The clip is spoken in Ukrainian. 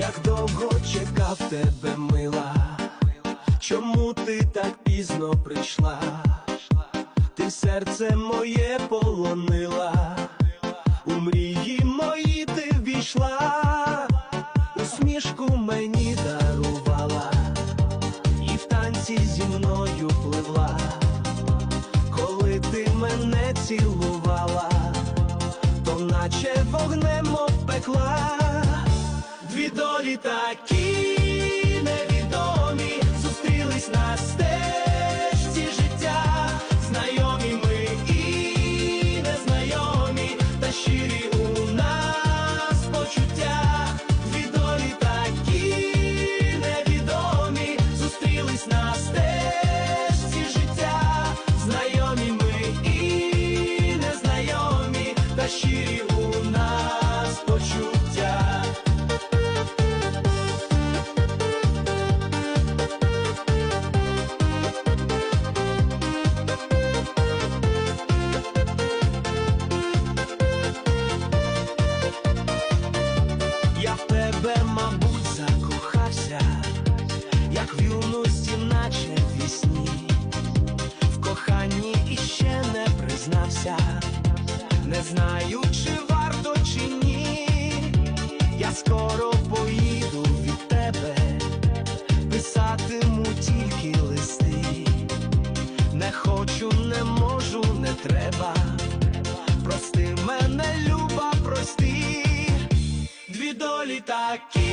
як довго чекав тебе, мила, чому ти так пізно прийшла? Ти серце моє полонила, у мрії мої ти ввійшла, усмішку мені дарувала, і в танці зі мною пливла, коли ти мене цілувала, то наче вогнем обпекла, дві долі такі невідомі, скоро поїду від тебе, писатиму тільки листи. Не хочу, не можу, не треба. Прости мене, люба, прости. Дві долі такі